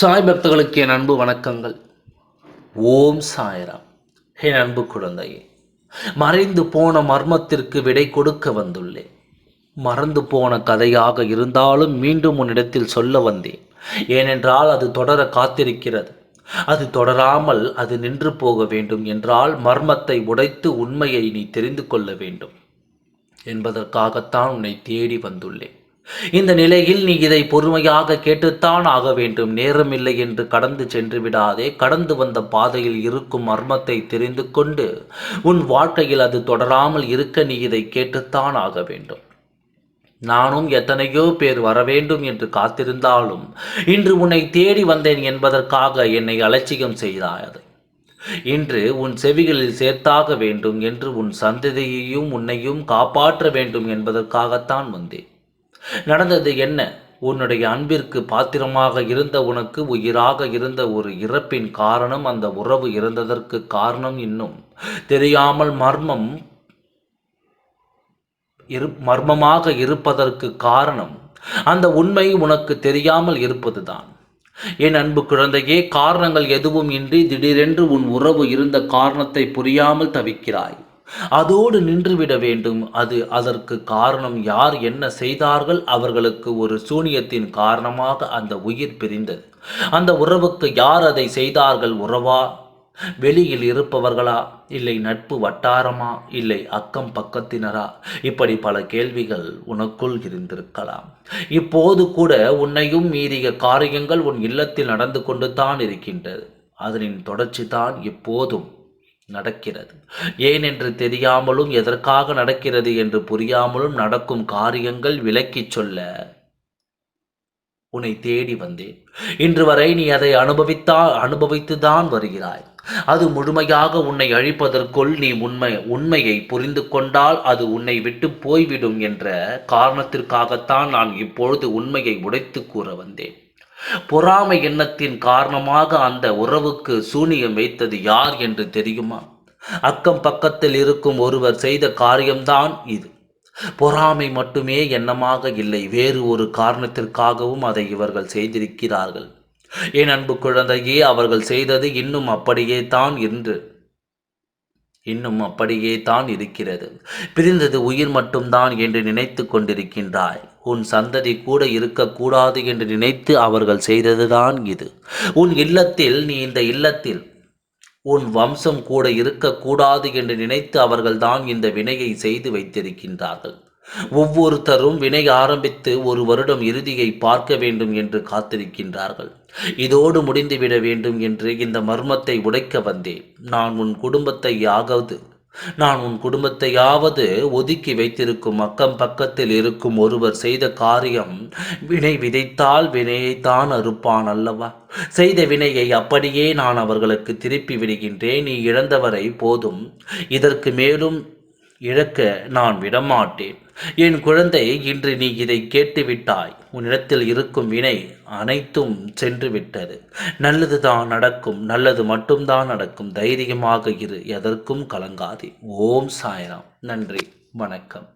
சாய் பக்தர்களுக்கு என் அன்பு வணக்கங்கள். ஓம் சாய்ராம். என் அன்பு குழந்தையே மறைந்து போன மர்மத்திற்கு விடை கொடுக்க வந்துள்ளேன். மறந்து போன கதையாக இருந்தாலும் மீண்டும் உன்னிடத்தில் சொல்ல வந்தேன். ஏனென்றால் அது தொடர காத்திருக்கிறது. அது தொடராமல் அது நின்று போக வேண்டும் என்றால் மர்மத்தை உடைத்து உண்மையை நீ தெரிந்து கொள்ள வேண்டும். என்பதற்காகத்தான் உன்னை தேடி வந்துள்ளேன். இந்த நிலையில் நீ இதை பொறுமையாக கேட்டுத்தான் ஆக வேண்டும். நேரமில்லை என்று கடந்து சென்று விடாதே. கடந்து வந்த பாதையில் இருக்கும் மர்மத்தை தெரிந்து கொண்டு உன் வாழ்க்கையில் அது தொடராமல் இருக்க நீ இதை கேட்டுத்தான் ஆக வேண்டும். நானும் எத்தனையோ பேர் வரவேண்டும் என்று காத்திருந்தாலும் இன்று உன்னை தேடி வந்தேன் என்பதற்காக என்னை அலட்சியம் செய்தாயது. இன்று உன் செவிகளில் சேர்த்தாக வேண்டும் என்று உன் சந்ததியையும் உன்னையும் காப்பாற்ற வேண்டும் என்பதற்காகத்தான் வந்தேன். நடந்தது என்ன? உன்னுடைய அன்பிற்கு பாத்திரமாக இருந்த உனக்கு உயிராக இருந்த ஒரு இறப்பின் காரணம் அந்த உறவு இருந்ததற்கு காரணம் இன்னும். தெரியாமல் மர்மம் இரு மர்மமாக இருப்பதற்கு காரணம். அந்த உண்மை உனக்கு தெரியாமல் இருப்பதுதான். என் அன்பு குழந்தையே காரணங்கள் எதுவும் இன்றி திடீரென்று உன் உறவு இருந்த காரணத்தை புரியாமல் தவிக்கிறாய். அதோடு நின்றுவிட வேண்டும். அது அதற்கு காரணம் யார் என்ன செய்தார்கள்? அவர்களுக்கு ஒரு சூனியத்தின் காரணமாக அந்த உயிர் பிரிந்தது. அந்த உறவுக்கு யார் அதை செய்தார்கள்? உறவா? வெளியில் இருப்பவர்களா? இல்லை நட்பு வட்டாரமா? இல்லை அக்கம் பக்கத்தினரா? இப்படி பல கேள்விகள் உனக்குள் இருந்திருக்கலாம். இப்போது கூட உன்னையும் மீறிய காரியங்கள் உன் இல்லத்தில் நடந்து கொண்டு தான் இருக்கின்றது. அதனின் தொடர்ச்சி தான் இப்போதும். நடக்கிறது. ஏன் என்று தெரியாமலும் எதற்காக நடக்கிறது என்று புரியாமலும் நடக்கும் காரியங்கள் விலக்கிச் சொல்ல உன்னை தேடி வந்தேன். இன்று வரை நீ அதை அனுபவித்தா அனுபவித்துதான் வருகிறாய். அது முழுமையாக உன்னை அழிப்பதற்குள் நீ உண்மை உண்மையை புரிந்து கொண்டால் அது உன்னை விட்டு போய்விடும் என்ற காரணத்திற்காகத்தான் நான் இப்பொழுது உண்மையை உடைத்து கூற வந்தேன். பொறாமை எண்ணத்தின் காரணமாக அந்த உறவுக்கு சூனியம் வைத்தது யார் என்று தெரியுமா? அக்கம் பக்கத்தில் இருக்கும் ஒருவர் செய்த காரியம்தான் இது. பொறாமை மட்டுமே எண்ணமாக இல்லை வேறு ஒரு காரணத்திற்காகவும் அதை இவர்கள் செய்திருக்கிறார்கள். என் அன்பு குழந்தையே அவர்கள் செய்தது இன்னும் அப்படியே தான் என்று இன்னும் அப்படியே தான் இருக்கிறது. பிரிந்தது உயிர் மட்டும்தான் என்று நினைத்து கொண்டிருக்கின்றாய். உன் சந்ததி கூட இருக்கக்கூடாது என்று நினைத்து அவர்கள் செய்ததுதான் இது. உன் இல்லத்தில் நீ இந்த இல்லத்தில் உன் வம்சம் கூட இருக்கக்கூடாது என்று நினைத்து அவர்கள்தான் இந்த வினையை செய்து வைத்திருக்கின்றார்கள். ஒவ்வொருத்தரும் வினை ஆரம்பித்து ஒரு வருடம் இறுதியை பார்க்க வேண்டும் என்று காத்திருக்கின்றார்கள். இதோடு முடிந்துவிட வேண்டும் என்று இந்த மர்மத்தை உடைக்க வந்தேன். நான் உன் குடும்பத்தை யாகாவது நான் உன் குடும்பத்தையாவது ஒதுக்கி வைத்திருக்கும் அக்கம் பக்கத்தில் இருக்கும் ஒருவர் செய்த காரியம் வினை விதைத்தால் வினையைத்தான் அறுப்பான் அல்லவா? செய்த வினையை அப்படியே நான் அவர்களுக்கு திருப்பி விடுகின்றேன். நீ இழந்தவரை போதும். இதற்கு மேலும் இழக்க நான் விடமாட்டேன். என் குழந்தை இன்று நீ இதை கேட்டுவிட்டாய். உன்னிடத்தில் இருக்கும் வினை அனைத்தும் சென்று விட்டது நல்லது தான் நடக்கும் நல்லது மட்டும்தான் நடக்கும். தைரியமாக இரு எதற்கும் கலங்காதே. ஓம் சாய்ராம். நன்றி வணக்கம்.